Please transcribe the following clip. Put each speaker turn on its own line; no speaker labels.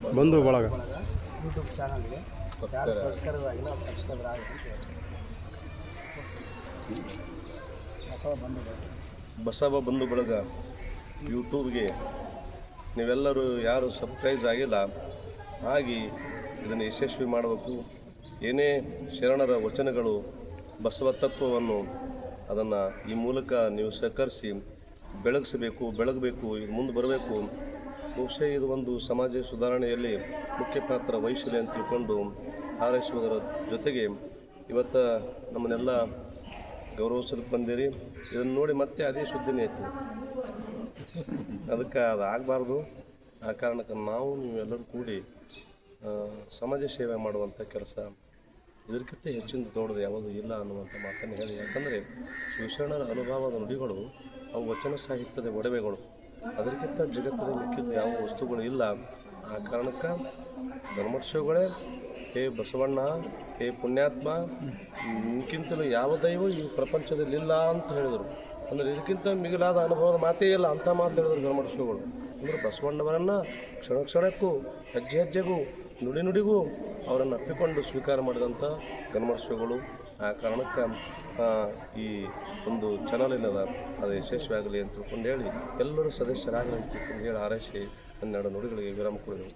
ಬಂಧು ಬಳಗ
ಯೂಟ್ಯೂಬ್ ಚಾನಲ್ಗೆ ಯಾರು ಸಬ್ಸ್ಕ್ರೈಬರ್ ಆಗಿಲ್ಲ ಅವ್ರು ಸಬ್ಸ್ಕ್ರೈಬರ್ ಆಗಿ. ಬಸವ ಬಂಧುಗಳು
ಬಸವ ಬಂಧು ಬಳಗ ಯೂಟ್ಯೂಬ್ಗೆ ನೀವೆಲ್ಲರೂ ಯಾರು ಸಬ್ಸ್ಕ್ರೈಬ್ ಆಗಿಲ್ಲ ಆಗಿ ಇದನ್ನು ಯಶಸ್ವಿ ಮಾಡಬೇಕು. ಏನೇ ಶರಣರ ವಚನಗಳು ಬಸವ ತತ್ವವನ್ನು ಅದನ್ನು ಈ ಮೂಲಕ ನೀವು ಸಹಕರಿಸಿ ಬೆಳಗಿಸಬೇಕು ಬೆಳಗಬೇಕು ಇದು ಮುಂದೆ ಬರಬೇಕು. ಬಹುಶಃ ಇದು ಒಂದು ಸಮಾಜ ಸುಧಾರಣೆಯಲ್ಲಿ ಮುಖ್ಯ ಪಾತ್ರ ವಹಿಸಿದೆ ಅಂತ ತಿಳ್ಕೊಂಡು ಹಾರೈಸುವುದರ ಜೊತೆಗೆ ಇವತ್ತು ನಮ್ಮನ್ನೆಲ್ಲ ಗೌರವಿಸೋದಕ್ಕೆ ಬಂದಿರಿ. ಇದನ್ನು ನೋಡಿ ಮತ್ತೆ ಅದೇ ಸುದ್ದಿನೇ ಆಯಿತು ಅದಕ್ಕೆ ಅದು ಆಗಬಾರ್ದು. ಆ ಕಾರಣಕ್ಕೆ ನಾವು ನೀವೆಲ್ಲರೂ ಕೂಡಿ ಸಮಾಜ ಸೇವೆ ಮಾಡುವಂಥ ಕೆಲಸ ಇದಕ್ಕಿಂತ ಹೆಚ್ಚಿನ ದೊಡ್ಡದು ಯಾವುದೂ ಇಲ್ಲ ಅನ್ನುವಂಥ ಮಾತನ್ನು ಹೇಳಿ. ಯಾಕಂದರೆ ಶಿವಶರಣರ ಅನುಭವದ ನುಡಿಗಳು ಅವು ವಚನ ಸಾಹಿತ್ಯದ ಒಡವೆಗಳು. ಅದಕ್ಕಿಂತ ಜಗತ್ತಿನ ಮುಖ್ಯ ಯಾವ ವಸ್ತುಗಳು ಇಲ್ಲ, ಆ ಕಾರಣಕ್ಕೆ ಧರ್ಮೋತ್ಸವಗಳೇ, ಹೇ ಬಸವಣ್ಣ, ಹೇ ಪುಣ್ಯಾತ್ಮ ನಿನ್ಕಿಂತಲೂ ಯಾವ ದೈವ ಈ ಪ್ರಪಂಚದಲ್ಲಿ ಇಲ್ಲ ಅಂತ ಹೇಳಿದರು. ಅಂದರೆ ಇದಕ್ಕಿಂತ ಮಿಗಿಲಾದ ಅನುಭವದ ಮಾತೇ ಇಲ್ಲ ಅಂತ ಮಾತು ಹೇಳಿದರು ಧರ್ಮೋತ್ಸವಗಳು. ಅಂದರೆ ಬಸವಣ್ಣವರನ್ನು ಕ್ಷಣ ಕ್ಷಣಕ್ಕೂ, ಹೆಜ್ಜೆ ಹೆಜ್ಜೆಗೂ ನುಡಿ ನುಡಿಗೂ ಅವರನ್ನು ಅಪ್ಪಿಕೊಂಡು ಸ್ವೀಕಾರ ಮಾಡಿದಂಥ ಗಣಮೋತ್ಸವಗಳು ಆ ಕಾರಣಕ್ಕೆ ಈ ಒಂದು ಚಾನಲ್ ಏನದ, ಅದು ಯಶಸ್ವಿಯಾಗಲಿ ಅಂತ ತಿಳ್ಕೊಂಡು ಹೇಳಿ ಎಲ್ಲರೂ ಸದಸ್ಯರಾಗಲಿ ಅಂತ ತಿಳ್ಕೊಂಡು ಹೇಳಿ ಆರೈಸಿ ಹನ್ನೆರಡು ನುಡಿಗಳಿಗೆ ವಿರಾಮ ಕೊಡಿದೆವು